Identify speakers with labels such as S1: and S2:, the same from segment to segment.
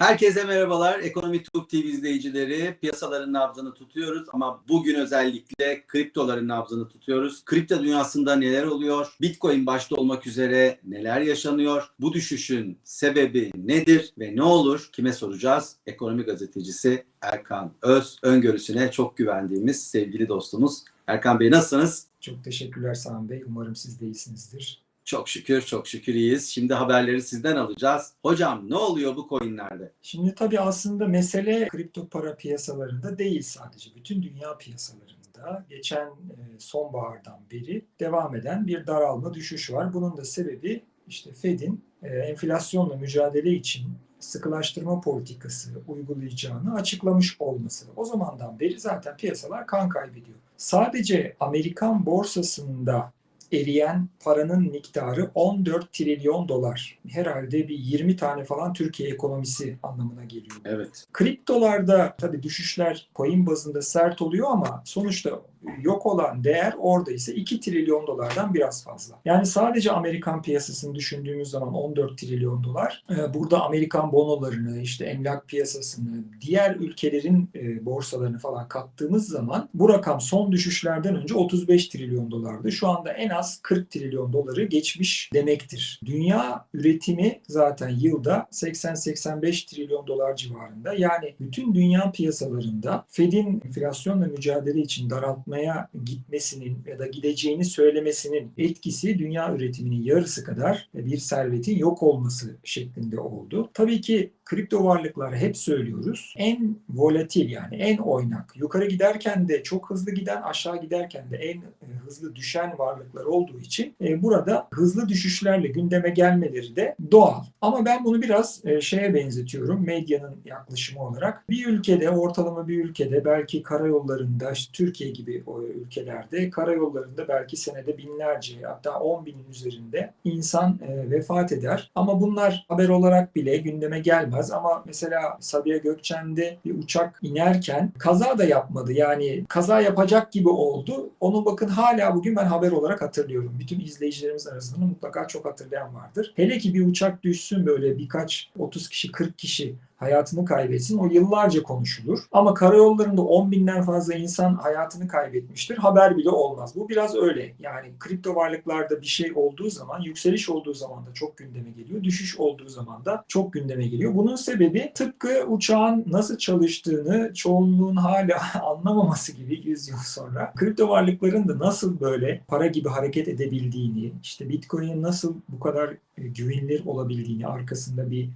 S1: Herkese merhabalar. Ekonomi Tube TV izleyicileri. Piyasaların nabzını tutuyoruz ama bugün özellikle kriptoların nabzını tutuyoruz. Kripto dünyasında neler oluyor? Bitcoin başta olmak üzere neler yaşanıyor? Bu düşüşün sebebi nedir ve ne olur? Kime soracağız? Ekonomi gazetecisi Erkan Öz. Öngörüsüne çok güvendiğimiz sevgili dostumuz. Erkan Bey nasılsınız?
S2: Çok teşekkürler Sami Bey. Umarım siz de iyisinizdir.
S1: Çok şükür, çok şükür iyiyiz. Şimdi haberleri sizden alacağız. Hocam ne oluyor bu coinlerde?
S2: Şimdi tabii aslında mesele kripto para piyasalarında değil sadece. Bütün dünya piyasalarında geçen e, sonbahardan beri devam eden bir daralma, düşüş var. Bunun da sebebi işte Fed'in e, enflasyonla mücadele için sıkılaştırma politikası uygulayacağını açıklamış olması. O zamandan beri zaten piyasalar kan kaybediyor. Sadece Amerikan borsasında eriyen paranın miktarı 14 trilyon dolar. Herhalde bir 20 tane falan Türkiye ekonomisi anlamına geliyor.
S1: Evet.
S2: Kriptolarda tabii düşüşler coin bazında sert oluyor ama sonuçta yok olan değer orada ise 2 trilyon dolardan biraz fazla. Yani sadece Amerikan piyasasını düşündüğümüz zaman 14 trilyon dolar. Ee, Burada Amerikan bonolarını, işte emlak piyasasını, diğer ülkelerin e, borsalarını falan kattığımız zaman bu rakam son düşüşlerden önce 35 trilyon dolardı. Şu anda en az 40 trilyon doları geçmiş demektir. Dünya üretimi zaten yılda 80-85 trilyon dolar civarında. Yani bütün dünya piyasalarında Fed'in enflasyonla mücadele için daraltmaya gitmesinin ya da gideceğini söylemesinin etkisi dünya üretiminin yarısı kadar bir servetin yok olması şeklinde oldu. Tabii ki kripto varlıklar hep söylüyoruz. En volatil yani en oynak. Yukarı giderken de çok hızlı giden, aşağı giderken de en e, hızlı düşen varlıklar olduğu için e, burada hızlı düşüşlerle gündeme gelmeleri de doğal. Ama ben bunu biraz e, şeye benzetiyorum. Medyanın yaklaşımı olarak. Bir ülkede, ortalama bir ülkede belki karayollarında, işte Türkiye gibi o ülkelerde karayollarında belki senede binlerce hatta 10 binin üzerinde insan vefat eder. Ama bunlar haber olarak bile gündeme gelmez. Ama mesela Sabiha Gökçen'de bir uçak inerken kaza da yapmadı. Yani kaza yapacak gibi oldu. Onu bakın hala bugün ben haber olarak hatırlıyorum. Bütün izleyicilerimiz arasında mutlaka çok hatırlayan vardır. Hele ki bir uçak düşsün böyle birkaç 30 kişi 40 kişi hayatını kaybetsin. O yıllarca konuşulur. Ama karayollarında 10 binden fazla insan hayatını kaybetmiştir. Haber bile olmaz. Bu biraz öyle. Yani kripto varlıklarda bir şey olduğu zaman, yükseliş olduğu zaman da çok gündeme geliyor. Düşüş olduğu zaman da çok gündeme geliyor. Bunun sebebi tıpkı uçağın nasıl çalıştığını çoğunluğun hala anlamaması gibi 100 yıl sonra. Kripto varlıkların da nasıl böyle para gibi hareket edebildiğini, işte Bitcoin'in nasıl bu kadar e, güvenilir olabildiğini, arkasında bir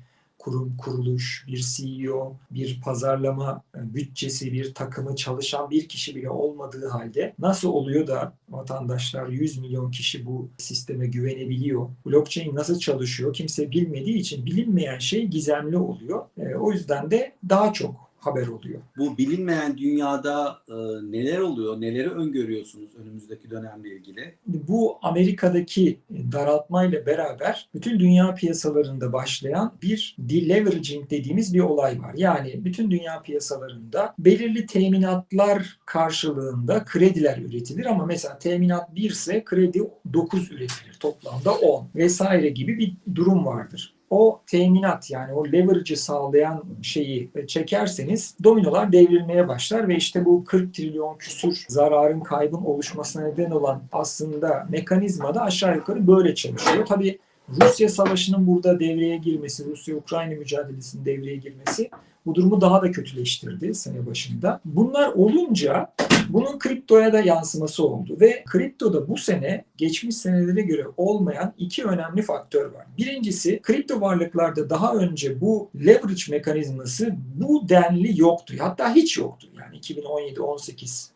S2: kurum, kuruluş, bir CEO, bir pazarlama e, bütçesi, bir takımı çalışan bir kişi bile olmadığı halde nasıl oluyor da vatandaşlar 100 milyon kişi bu sisteme güvenebiliyor? Blockchain nasıl çalışıyor? Kimse bilmediği için bilinmeyen şey gizemli oluyor. E, o yüzden de daha çok haber oluyor.
S1: Bu bilinmeyen dünyada e, neler oluyor? Neleri öngörüyorsunuz önümüzdeki dönemle ilgili?
S2: Bu Amerika'daki daraltmayla beraber bütün dünya piyasalarında başlayan bir deleveraging dediğimiz bir olay var. Yani bütün dünya piyasalarında belirli teminatlar karşılığında krediler üretilir ama mesela teminat 1 ise kredi 9 üretilir. Toplamda 10 vesaire gibi bir durum vardır o teminat yani o leverage'ı sağlayan şeyi çekerseniz dominolar devrilmeye başlar ve işte bu 40 trilyon küsür zararın kaybın oluşmasına neden olan aslında mekanizma da aşağı yukarı böyle çalışıyor. Tabii Rusya savaşının burada devreye girmesi, Rusya-Ukrayna mücadelesinin devreye girmesi bu durumu daha da kötüleştirdi sene başında. Bunlar olunca bunun kriptoya da yansıması oldu ve kriptoda bu sene geçmiş senelere göre olmayan iki önemli faktör var. Birincisi kripto varlıklarda daha önce bu leverage mekanizması bu denli yoktu. Hatta hiç yoktu. Yani 2017-18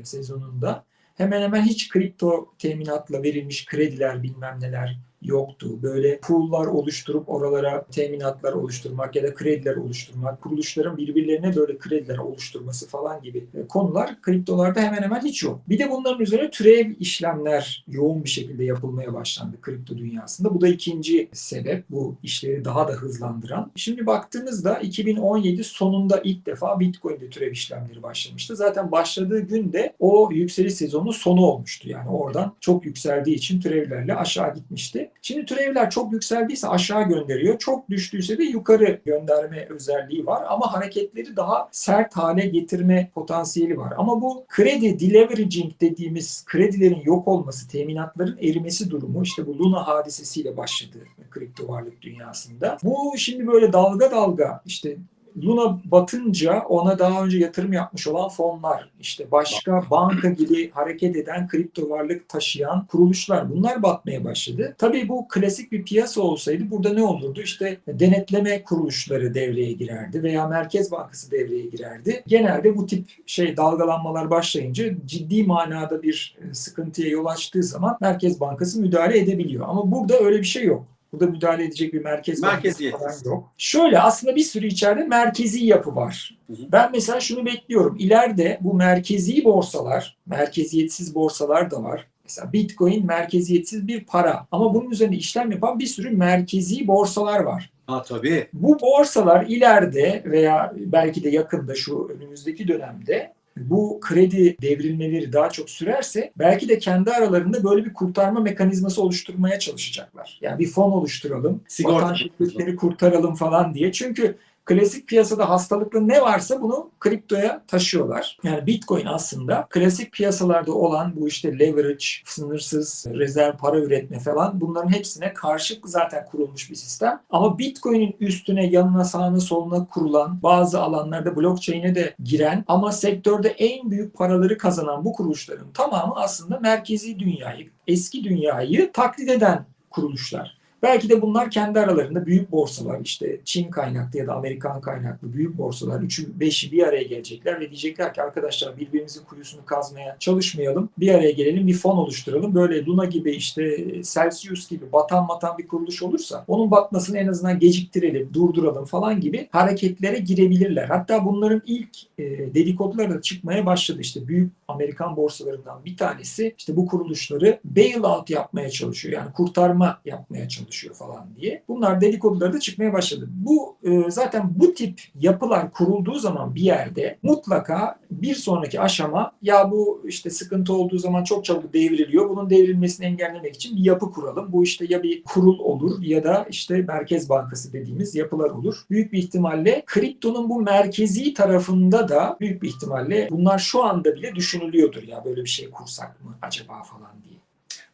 S2: e, sezonunda hemen hemen hiç kripto teminatla verilmiş krediler bilmem neler yoktu. Böyle pool'lar oluşturup oralara teminatlar oluşturmak ya da krediler oluşturmak, kuruluşların birbirlerine böyle krediler oluşturması falan gibi e, konular kriptolarda hemen hemen hiç yok. Bir de bunların üzerine türev işlemler yoğun bir şekilde yapılmaya başlandı kripto dünyasında. Bu da ikinci sebep bu işleri daha da hızlandıran. Şimdi baktığımızda 2017 sonunda ilk defa Bitcoin'de türev işlemleri başlamıştı. Zaten başladığı günde o yükseliş sezonunun sonu olmuştu. Yani oradan çok yükseldiği için türevlerle aşağı gitmişti. Şimdi türevler çok yükseldiyse aşağı gönderiyor. Çok düştüyse de yukarı gönderme özelliği var. Ama hareketleri daha sert hale getirme potansiyeli var. Ama bu kredi deleveraging dediğimiz kredilerin yok olması, teminatların erimesi durumu işte bu Luna hadisesiyle başladı kripto varlık dünyasında. Bu şimdi böyle dalga dalga işte Luna batınca ona daha önce yatırım yapmış olan fonlar, işte başka banka gibi hareket eden kripto varlık taşıyan kuruluşlar bunlar batmaya başladı. Tabii bu klasik bir piyasa olsaydı burada ne olurdu? İşte denetleme kuruluşları devreye girerdi veya Merkez Bankası devreye girerdi. Genelde bu tip şey dalgalanmalar başlayınca ciddi manada bir sıkıntıya yol açtığı zaman Merkez Bankası müdahale edebiliyor. Ama burada öyle bir şey yok. Burada müdahale edecek bir merkez
S1: Merkeziyetsiz.
S2: falan yok. Şöyle aslında bir sürü içeride merkezi yapı var.
S1: Hı hı.
S2: Ben mesela şunu bekliyorum. İleride bu merkezi borsalar, merkeziyetsiz borsalar da var. Mesela Bitcoin merkeziyetsiz bir para. Ama bunun üzerine işlem yapan bir sürü merkezi borsalar var.
S1: Ha tabii.
S2: Bu borsalar ileride veya belki de yakında şu önümüzdeki dönemde bu kredi devrilmeleri daha çok sürerse belki de kendi aralarında böyle bir kurtarma mekanizması oluşturmaya çalışacaklar. Yani bir fon oluşturalım,
S1: Sigorta
S2: vatan şirketleri kurtaralım falan diye. Çünkü klasik piyasada hastalıklı ne varsa bunu kriptoya taşıyorlar. Yani Bitcoin aslında klasik piyasalarda olan bu işte leverage, sınırsız rezerv para üretme falan bunların hepsine karşı zaten kurulmuş bir sistem. Ama Bitcoin'in üstüne yanına sağına soluna kurulan bazı alanlarda blockchain'e de giren ama sektörde en büyük paraları kazanan bu kuruluşların tamamı aslında merkezi dünyayı, eski dünyayı taklit eden kuruluşlar. Belki de bunlar kendi aralarında büyük borsalar işte Çin kaynaklı ya da Amerikan kaynaklı büyük borsalar üçü beşi bir araya gelecekler ve diyecekler ki arkadaşlar birbirimizin kuyusunu kazmaya çalışmayalım. Bir araya gelelim bir fon oluşturalım. Böyle Luna gibi işte Celsius gibi batan batan bir kuruluş olursa onun batmasını en azından geciktirelim, durduralım falan gibi hareketlere girebilirler. Hatta bunların ilk e, dedikoduları da çıkmaya başladı. İşte büyük Amerikan borsalarından bir tanesi işte bu kuruluşları bailout yapmaya çalışıyor. Yani kurtarma yapmaya çalışıyor falan diye. Bunlar dedikoduları da çıkmaya başladı. Bu e, zaten bu tip yapılar kurulduğu zaman bir yerde mutlaka bir sonraki aşama ya bu işte sıkıntı olduğu zaman çok çabuk devriliyor. Bunun devrilmesini engellemek için bir yapı kuralım. Bu işte ya bir kurul olur ya da işte Merkez Bankası dediğimiz yapılar olur. Büyük bir ihtimalle kriptonun bu merkezi tarafında da büyük bir ihtimalle bunlar şu anda bile düşünülüyordur ya böyle bir şey kursak mı acaba falan diye.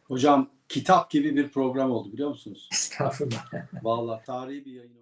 S1: Hocam kitap gibi bir program oldu biliyor musunuz?
S2: Estağfurullah.
S1: Vallahi tarihi bir yayın.